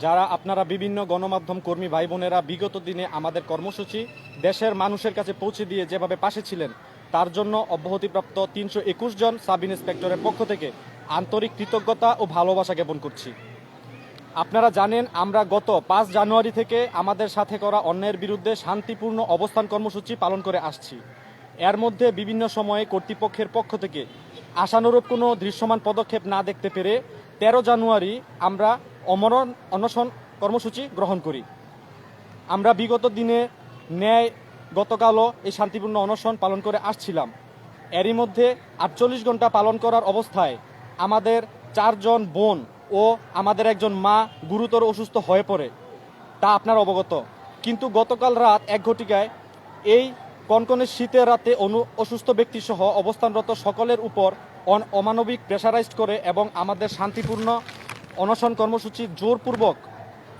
যারা আপনারা বিভিন্ন গণমাধ্যম কর্মী ভাই বোনেরা বিগত দিনে আমাদের কর্মসূচি দেশের মানুষের কাছে পৌঁছে দিয়ে যেভাবে পাশে ছিলেন, তার জন্য অব্যাহতিপ্রাপ্ত তিনশো একুশ জন সাব ইন্সপেক্টরের পক্ষ থেকে আন্তরিক কৃতজ্ঞতা ও ভালোবাসা জ্ঞাপন করছি। আপনারা জানেন, আমরা গত পাঁচ জানুয়ারি থেকে আমাদের সাথে করা অন্যায়ের বিরুদ্ধে শান্তিপূর্ণ অবস্থান কর্মসূচি পালন করে আসছি। এর মধ্যে বিভিন্ন সময়ে কর্তৃপক্ষের পক্ষ থেকে আশানুরূপ কোনো দৃশ্যমান পদক্ষেপ না দেখতে পেরে তেরো জানুয়ারি আমরা অমরণ অনশন কর্মসূচি গ্রহণ করি। আমরা বিগত দিনে ন্যায় গতকালও এই শান্তিপূর্ণ অনশন পালন করে আসছিলাম। এরই মধ্যে আটচল্লিশ ঘণ্টা পালন করার অবস্থায় আমাদের চারজন বোন ও আমাদের একজন মা গুরুতর অসুস্থ হয়ে পড়ে। তা আপনার অবগত। কিন্তু গতকাল রাত এক ঘটিকায় এই কনকনে শীতের রাতে অনু অসুস্থ ব্যক্তি সহ অবস্থানরত সকলের উপর অন- অমানবিক প্রেশারাইজড করে এবং আমাদের শান্তিপূর্ণ অনশন কর্মসূচি জোরপূর্বক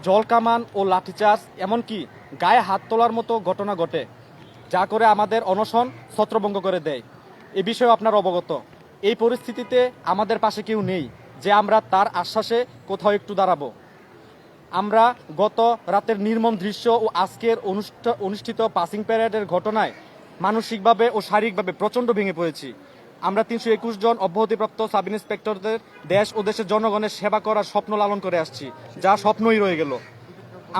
জলকামান ও লাঠিচার্জ, এমনকি গায়ে হাত তোলার মতো ঘটনা ঘটে, যা করে আমাদের অনশন ছত্রভঙ্গ করে দেয়। এ বিষয়ে আপনার অবগত। এই পরিস্থিতিতে আমাদের পাশে কেউ নেই, যে আমরা তার আশ্বাসে কোথাও একটু দাঁড়াবো। আমরা গত রাতের নির্মম দৃশ্য ও আজকের অনুষ্ঠ- অনুষ্ঠিত পাসিং প্যারেডের ঘটনায় মানসিকভাবে ও শারীরিকভাবে প্রচণ্ড ভেঙে পড়েছি। আমরা তিনশো একুশ জন অব্যাহতিপ্রাপ্ত সাব ইন্সপেক্টরদের দেশ ও দেশের জনগণের সেবা করার স্বপ্ন লালন করে আসছি, যা স্বপ্নই রয়ে গেল।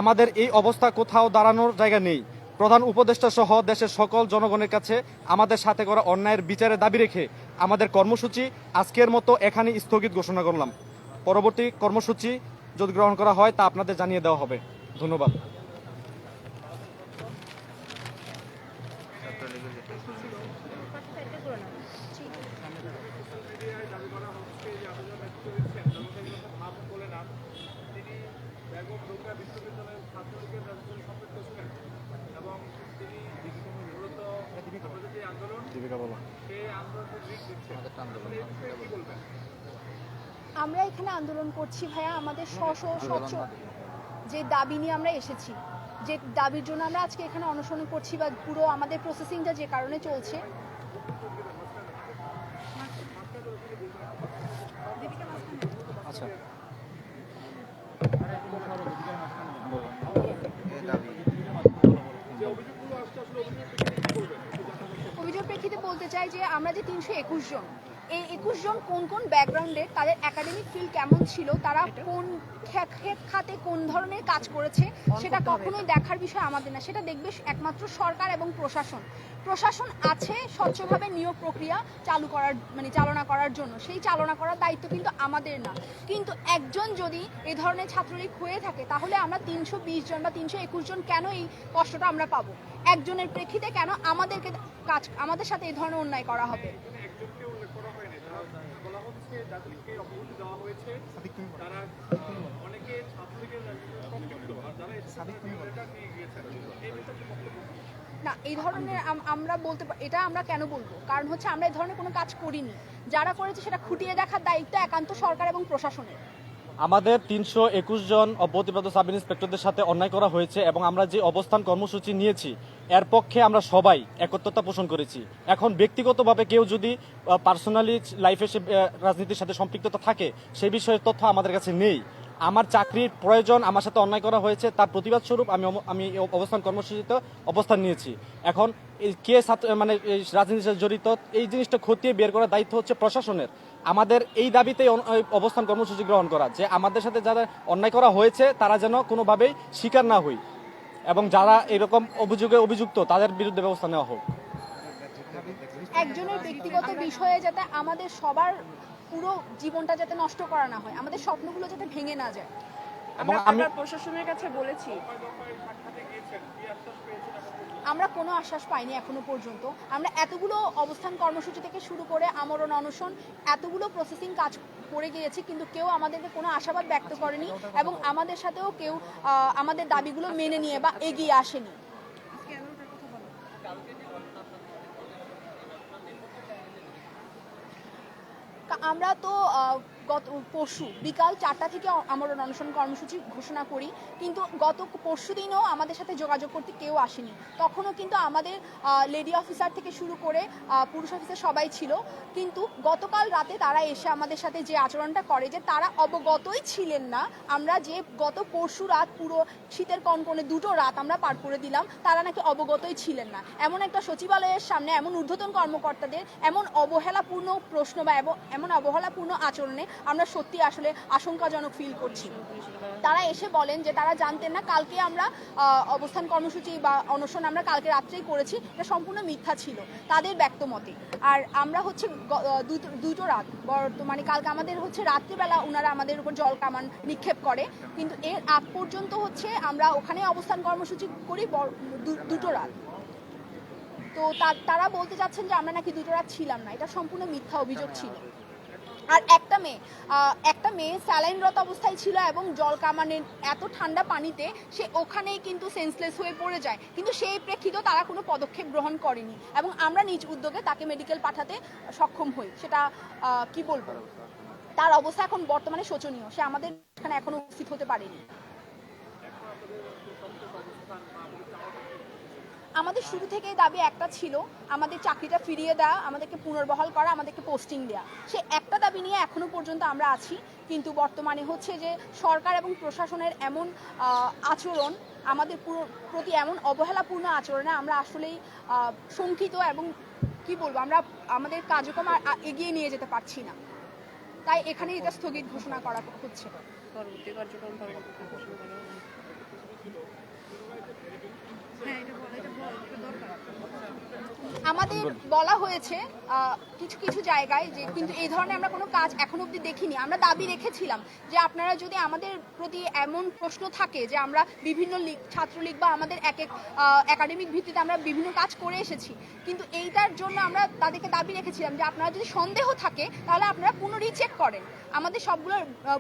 আমাদের এই অবস্থা কোথাও দাঁড়ানোর জায়গা নেই। প্রধান উপদেষ্টা সহ দেশের সকল জনগণের কাছে আমাদের সাথে করা অন্যায়ের বিচারে দাবি রেখে আমাদের কর্মসূচি আজকের মতো এখানে স্থগিত ঘোষণা করলাম। পরবর্তী কর্মসূচি যদি গ্রহণ করা হয় তা আপনাদের জানিয়ে দেওয়া হবে। ধন্যবাদ তিনি বেগম রোকেয়া বিশ্ববিদ্যালয়ের ছাত্রলীগের রাজনীতি সম্পৃক্ত ছিলেন এবং তিনি মূলত আমাদের যে আন্দোলন দীপিকা বলো সেই আন্দোলনের দিক দিচ্ছেন আসলে এই বিষয়ে কি বলবেন আমরা এখানে আন্দোলন করছি ভাইয়া আমাদের স্ব স্ব স্বচ্ছ যে দাবি নিয়ে আমরা এসেছি যে দাবির জন্য আমরা আজকে এখানে অনশন করছি বা পুরো আমাদের প্রসেসিংটা যে কারণে চলছে। আচ্ছা। অভিযোগ প্রেক্ষিতে বলতে চাই যে আমরা যে তিনশো একুশ জন এই একুশ জন কোন কোন ব্যাকগ্রাউন্ডে তাদের একাডেমিক ফিল্ড কেমন ছিল তারা কোন খাতে কোন ধরনের কাজ করেছে সেটা কখনোই দেখার বিষয় আমাদের না। সেটা দেখবে একমাত্র সরকার এবং প্রশাসন। প্রশাসন আছে স্বচ্ছভাবে নিয়োগ প্রক্রিয়া চালু করার মানে চালনা করার জন্য। সেই চালনা করার দায়িত্ব কিন্তু আমাদের না। কিন্তু একজন যদি এই ধরনের ছাত্রলীগ হয়ে থাকে তাহলে আমরা তিনশো বিশ জন বা তিনশো একুশ জন কেন এই কষ্টটা আমরা পাবো? একজনের প্রেক্ষিতে কেন আমাদেরকে কাজ আমাদের সাথে এই ধরনের অন্যায় করা হবে এখানে একজনকে উল্লেখ করা হয়নি তারা এই না, এই ধরনের আমরা বলতে এটা আমরা কেন বলব? কারণ হচ্ছে আমরা এই ধরনের কোনো কাজ করিনি। যারা করেছে সেটা খুঁটিয়ে দেখার দায়িত্ব একান্ত সরকার এবং প্রশাসনের। আমাদের তিনশো একুশ জন অব্যাহতিপ্রাপ্ত সাব ইন্সপেক্টরদের সাথে অন্যায় করা হয়েছে এবং আমরা যে অবস্থান কর্মসূচি নিয়েছি এর পক্ষে আমরা সবাই একত্রতা পোষণ করেছি। এখন ব্যক্তিগতভাবে কেউ যদি পার্সোনালি লাইফে সে রাজনীতির সাথে সম্পৃক্ততা থাকে সেই বিষয়ে তথ্য আমাদের কাছে নেই। আমার চাকরির প্রয়োজন আমার সাথে অন্যায় করা হয়েছে, তার প্রতিবাদ স্বরূপ আমি আমি অবস্থান কর্মসূচিতে অবস্থান নিয়েছি। এখন কে ছাত্র মানে এই রাজনীতির সাথে জড়িত, এই জিনিসটা খতিয়ে বের করার দায়িত্ব হচ্ছে প্রশাসনের। আমাদের এই দাবিতে অবস্থান কর্মসূচি গ্রহণ করা, যে আমাদের সাথে যারা অন্যায় করা হয়েছে, তারা যেন কোনোভাবেই স্বীকার না হই। এবং যারা এরকম অভিযোগে অভিযুক্ত তাদের বিরুদ্ধে ব্যবস্থা নেওয়া হোক। একজনের ব্যক্তিগত বিষয়ে যাতে আমাদের সবার পুরো জীবনটা যাতে নষ্ট করা না হয় আমাদের স্বপ্নগুলো যাতে ভেঙে না যায়। এবং আমরা প্রশাসনের কাছে বলেছি আমরা কোনো আশ্বাস পাইনি এখনও পর্যন্ত। আমরা এতগুলো অবস্থান কর্মসূচি থেকে শুরু করে আমরণ অনশন এতগুলো প্রসেসিং কাজ করে গিয়েছি কিন্তু কেউ আমাদেরকে কোনো আশাবাদ ব্যক্ত করেনি এবং আমাদের সাথেও কেউ আমাদের দাবিগুলো মেনে নিয়ে বা এগিয়ে আসেনি। আমরা তো গত পরশু বিকাল চারটা থেকে আমরা অনশন কর্মসূচি ঘোষণা করি, কিন্তু গত পরশু দিনও আমাদের সাথে যোগাযোগ করতে কেউ আসেনি। তখনও কিন্তু আমাদের লেডি অফিসার থেকে শুরু করে পুরুষ অফিসার সবাই ছিল। কিন্তু গতকাল রাতে তারা এসে আমাদের সাথে যে আচরণটা করে যে তারা অবগতই ছিলেন না, আমরা যে গত পরশু রাত পুরো শীতের কনকনে দুটো রাত আমরা পার করে দিলাম, তারা নাকি অবগতই ছিলেন না। এমন একটা সচিবালয়ের সামনে, এমন ঊর্ধ্বতন কর্মকর্তাদের, এমন অবহেলাপূর্ণ প্রশ্ন বা এমন অবহেলাপূর্ণ আচরণে আমরা সত্যি আসলে আশঙ্কাজনক ফিল করছি। তারা এসে বলেন যে তারা জানতেন না কালকে আমরা অবস্থান কর্মসূচি বা অনশন আমরা কালকে রাত্রেই করেছি, এটা সম্পূর্ণ মিথ্যা ছিল, তাদের ব্যক্ত মতে। আর আমরা হচ্ছে দুটো- রাত, বর্তমানে কালকে আমাদের হচ্ছে রাত্রিবেলা ওনারা আমাদের উপর জল কামান নিক্ষেপ করে, কিন্তু এর আগ পর্যন্ত হচ্ছে আমরা ওখানে অবস্থান কর্মসূচি করি দুটো রাত। তা- তারা বলতে চাচ্ছেন যে আমরা নাকি দুটো রাত ছিলাম না, এটা সম্পূর্ণ মিথ্যা অভিযোগ ছিল। আর একটা মেয়ে একটা মেয়ে স্যালাইনরত অবস্থায় ছিল এবং জল কামানের এত ঠান্ডা পানিতে সে ওখানেই কিন্তু সেন্সলেস হয়ে পড়ে যায়। কিন্তু সেই প্রেক্ষিত তারা কোনো পদক্ষেপ গ্রহণ করেনি এবং আমরা নিজ উদ্যোগে তাকে মেডিকেল পাঠাতে সক্ষম হই। সেটা কি বলব? তার অবস্থা এখন বর্তমানে শোচনীয়। সে আমাদের এখানে এখনও উপস্থিত হতে পারেনি। আমাদের শুরু থেকে দাবি একটা ছিল আমাদের চাকরিটা ফিরিয়ে দেওয়া আমাদেরকে পুনর্বহাল করা আমাদেরকে পোস্টিং দেওয়া সে একটা দাবি নিয়ে এখনও পর্যন্ত আমরা আছি কিন্তু বর্তমানে হচ্ছে যে সরকার এবং প্রশাসনের এমন আচরণ আমাদের পুরো প্রতি এমন অবহেলাপূর্ণ আচরণে আমরা আসলেই শঙ্কিত এবং কি বলব আমরা আমাদের কার্যক্রম আর এগিয়ে নিয়ে যেতে পারছি না। তাই এখানে এটা স্থগিত ঘোষণা করা হচ্ছে। পরবর্তী কার্যক্রম। হ্যাঁ এটা বলা এটা বলা এটা দরকার আমাদের বলা হয়েছে কিছু কিছু জায়গায় যে কিন্তু এই ধরনের আমরা কোনো কাজ এখন অবধি দেখিনি। আমরা দাবি রেখেছিলাম যে আপনারা যদি আমাদের প্রতি এমন প্রশ্ন থাকে যে আমরা বিভিন্ন লীগ ছাত্রলীগ বা আমাদের এক এক একাডেমিক ভিত্তিতে আমরা বিভিন্ন কাজ করে এসেছি কিন্তু এইটার জন্য আমরা তাদেরকে দাবি রেখেছিলাম যে আপনারা যদি সন্দেহ থাকে তাহলে আপনারা পুনঃ রিচেক করেন। আমাদের সবগুলো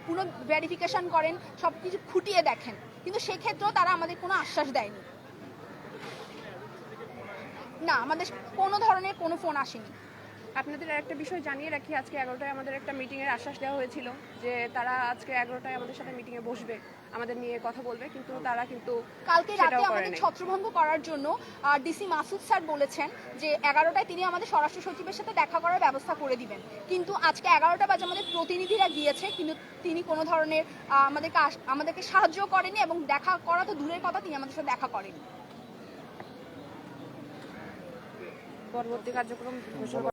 পুনঃ ভেরিফিকেশন করেন সব কিছু খুঁটিয়ে দেখেন। কিন্তু সেক্ষেত্রেও তারা আমাদের কোনো আশ্বাস দেয়নি। না আমাদের কোনো ধরনের কোনো ফোন আসেনি। আপনাদের একটা বিষয় জানিয়ে রাখি আজকে এগারোটায় আমাদের একটা মিটিং এর আশ্বাস দেওয়া হয়েছিল যে তারা আজকে এগারোটায় আমাদের সাথে মিটিং এ বসবে আমাদের নিয়ে কথা বলবে কিন্তু তারা কিন্তু কালকে রাতে আমাদের ছত্রভঙ্গ করার জন্য ডিসি মাসুদ স্যার বলেছেন যে এগারোটায় তিনি আমাদের স্বরাষ্ট্র সচিবের সাথে দেখা করার ব্যবস্থা করে দিবেন। কিন্তু আজকে এগারোটা বাজে আমাদের প্রতিনিধিরা গিয়েছে কিন্তু তিনি কোনো ধরনের আমাদেরকে আমাদেরকে সাহায্য করেনি এবং দেখা করা তো দূরের কথা তিনি আমাদের সাথে দেখা করেনি। পরবর্তী কার্যক্রম ঘোষণা